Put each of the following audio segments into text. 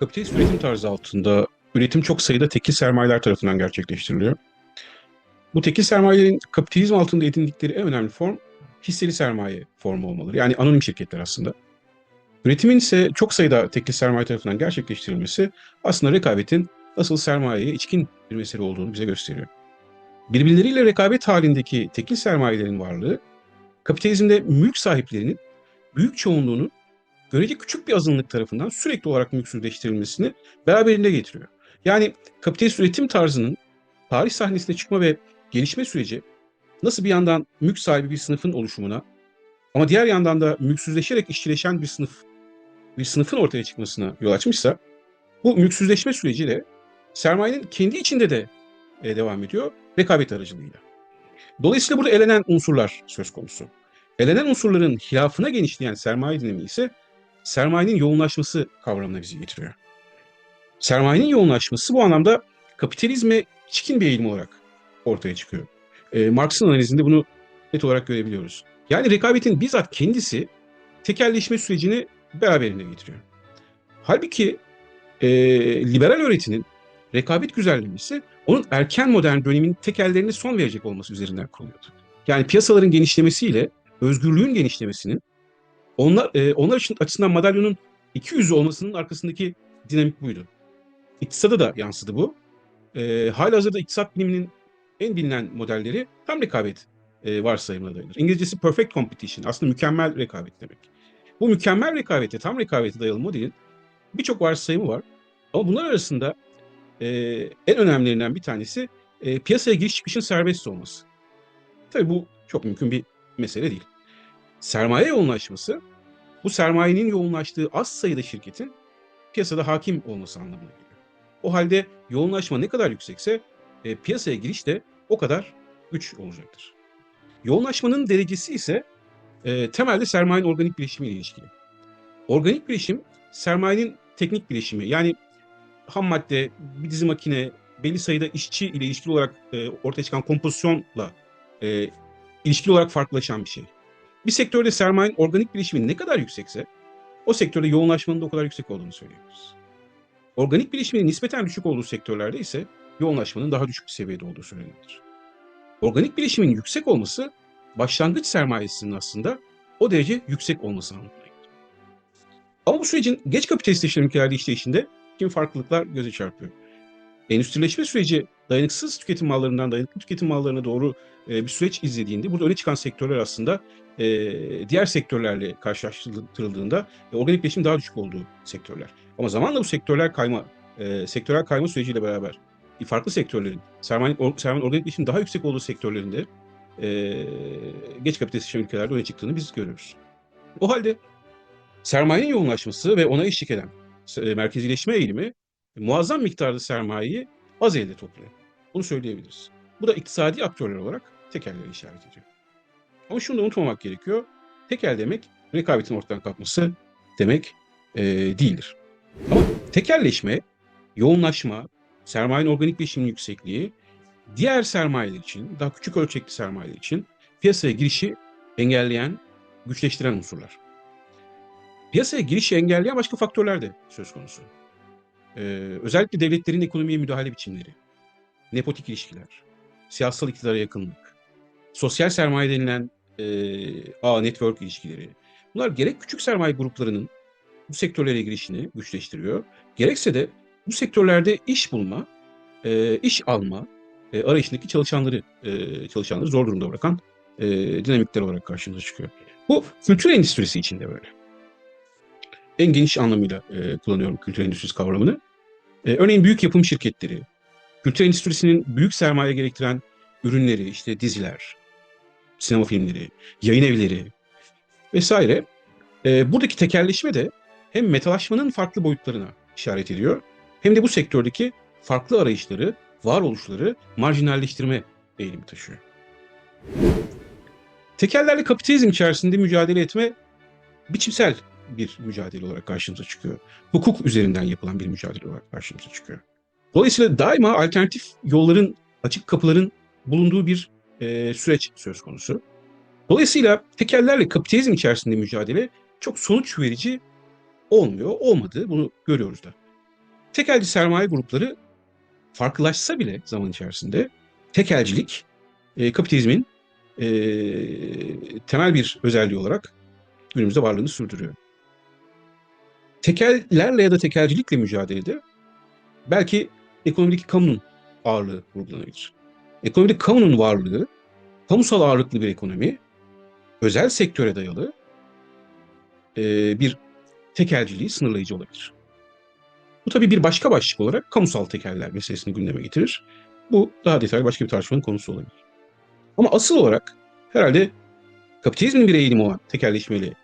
Kapitalist üretim tarzı altında üretim çok sayıda tekil sermayeler tarafından gerçekleştiriliyor. Bu tekil sermayelerin kapitalizm altında edindikleri en önemli form hisseli sermaye formu olmalı. Yani anonim şirketler aslında. Üretimin ise çok sayıda tekil sermaye tarafından gerçekleştirilmesi aslında rekabetin asıl sermayeye içkin bir mesele olduğunu bize gösteriyor. Birbirleriyle rekabet halindeki tekil sermayelerin varlığı, kapitalizmde mülk sahiplerinin büyük çoğunluğunun görece küçük bir azınlık tarafından sürekli olarak mülksüzleştirilmesini beraberinde getiriyor. Yani kapitalist üretim tarzının tarih sahnesine çıkma ve gelişme süreci nasıl bir yandan mülk sahibi bir sınıfın oluşumuna ama diğer yandan da mülksüzleşerek işçileşen bir sınıf, bir sınıfın ortaya çıkmasına yol açmışsa bu mülksüzleşme süreciyle sermayenin kendi içinde de e, devam ediyor rekabet aracılığıyla. Dolayısıyla burada elenen unsurlar söz konusu. Elenen unsurların hilafına genişleyen sermaye dinamiği ise sermayenin yoğunlaşması kavramına bizi getiriyor. Sermayenin yoğunlaşması bu anlamda kapitalizme içkin bir eğilim olarak ortaya çıkıyor. E, Marx'ın analizinde bunu net olarak görebiliyoruz. Yani rekabetin bizzat kendisi tekelleşme sürecini beraberinde getiriyor. Halbuki e, liberal öğretinin rekabet güzellemesi onun erken modern dönemin tekellerine son verecek olması üzerinden kuruluyordu. Yani piyasaların genişlemesiyle özgürlüğün genişlemesinin onlar, e, onlar için açısından madalyonun iki yüzü olmasının arkasındaki dinamik buydu. İktisada da yansıdı bu. E, halihazırda iktisat biliminin en bilinen modelleri tam rekabet e, varsayımına dayanır. İngilizcesi perfect competition aslında mükemmel rekabet demek. Bu mükemmel rekabete, tam rekabete dayalı modelin birçok varsayımı var. Ama bunlar arasında e, en önemlilerinden bir tanesi e, piyasaya giriş çıkışın serbest olması. Tabii bu çok mümkün bir mesele değil. Sermaye yoğunlaşması, bu sermayenin yoğunlaştığı az sayıda şirketin piyasada hakim olması anlamına geliyor. O halde yoğunlaşma ne kadar yüksekse e, piyasaya giriş de o kadar güç olacaktır. Yoğunlaşmanın derecesi ise e, temelde sermayenin organik bileşimiyle ilişkili. Organik bileşim sermayenin teknik bileşimi yani ham madde, bir dizi makine, belli sayıda işçi ile ilişkili olarak e, ortaya çıkan kompozisyonla e, ilişkili olarak farklılaşan bir şey. Bir sektörde sermayenin organik bileşimi ne kadar yüksekse o sektörde yoğunlaşmanın da o kadar yüksek olduğunu söyleyebiliriz. Organik bileşimin nispeten düşük olduğu sektörlerde ise yoğunlaşmanın daha düşük bir seviyede olduğu söylenebilir. Organik bileşimin yüksek olması başlangıç sermayesinin aslında o derece yüksek olması anlamına gelir. Ama bu sürecin geç kapitalistleşen ülkelerde işleyişinde kimi farklılıklar göze çarpıyor. Endüstrileşme süreci dayanıksız tüketim mallarından dayanıklı tüketim mallarına doğru e, bir süreç izlediğinde burada öne çıkan sektörler aslında e, diğer sektörlerle karşılaştırıldığında e, organik bileşim daha düşük olduğu sektörler. Ama zamanla bu sektörler kayma, e, sektörel kayma süreciyle beraber farklı sektörlerin, sermayenin, or, sermayenin organik bileşim daha yüksek olduğu sektörlerinde e, geç kapitalist ülkelerde öne çıktığını biz görüyoruz. O halde sermayenin yoğunlaşması ve ona eşlik eden e, merkezileşme eğilimi muazzam miktarda sermayeyi az elde topluyor. Bunu söyleyebiliriz. Bu da iktisadi aktörler olarak tekelleri işaret ediyor. Ama şunu da unutmamak gerekiyor. Tekel demek rekabetin ortadan kalkması demek e, değildir. Ama tekelleşme, yoğunlaşma, sermayenin organik bileşiminin yüksekliği diğer sermayeler için, daha küçük ölçekli sermayeler için piyasaya girişi engelleyen, güçleştiren unsurlar. Piyasaya girişi engelleyen başka faktörler de söz konusu. Ee, özellikle devletlerin ekonomiye müdahale biçimleri, nepotik ilişkiler, siyasal iktidara yakınlık, sosyal sermaye denilen e, ağ network ilişkileri. Bunlar gerek küçük sermaye gruplarının bu sektörlere girişini güçleştiriyor, gerekse de bu sektörlerde iş bulma, e, iş alma e, arayışındaki çalışanları e, çalışanları zor durumda bırakan e, dinamikler olarak karşımıza çıkıyor. Bu kültür endüstrisi içinde böyle. En geniş anlamıyla e, kullanıyorum kültür endüstrisi kavramını. E, örneğin büyük yapım şirketleri, kültür endüstrisinin büyük sermaye gerektiren ürünleri, işte diziler, sinema filmleri, yayın evleri vesaire. E, buradaki tekelleşme de hem metalaşmanın farklı boyutlarına işaret ediyor hem de bu sektördeki farklı arayışları, varoluşları marjinalleştirme eğilimi taşıyor. Tekellerle kapitalizm içerisinde mücadele etme biçimsel bir mücadele olarak karşımıza çıkıyor. Hukuk üzerinden yapılan bir mücadele olarak karşımıza çıkıyor. Dolayısıyla daima alternatif yolların, açık kapıların bulunduğu bir e, süreç söz konusu. Dolayısıyla tekellerle kapitalizm içerisinde mücadele çok sonuç verici olmuyor, olmadı. Bunu görüyoruz da. tekelci sermaye grupları farklılaşsa bile zaman içerisinde tekelcilik e, kapitalizmin e, temel bir özelliği olarak günümüzde varlığını sürdürüyor. Tekellerle ya da tekelcilikle mücadelede belki ekonomideki kamunun ağırlığı vurgulanabilir. Ekonomide kamunun varlığı, kamusal ağırlıklı bir ekonomi, özel sektöre dayalı e, bir tekelciliği sınırlayıcı olabilir. Bu tabii bir başka başlık olarak kamusal tekeller meselesini gündeme getirir. Bu daha detaylı başka bir tartışmanın konusu olabilir. Ama asıl olarak herhalde kapitalizmin bir eğilimi olan tekelleşmeyle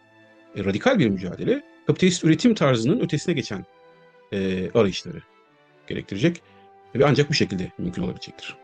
e, radikal bir mücadele, kapitalist üretim tarzının ötesine geçen e, arayışları gerektirecek ve ancak bu şekilde mümkün olabilecektir.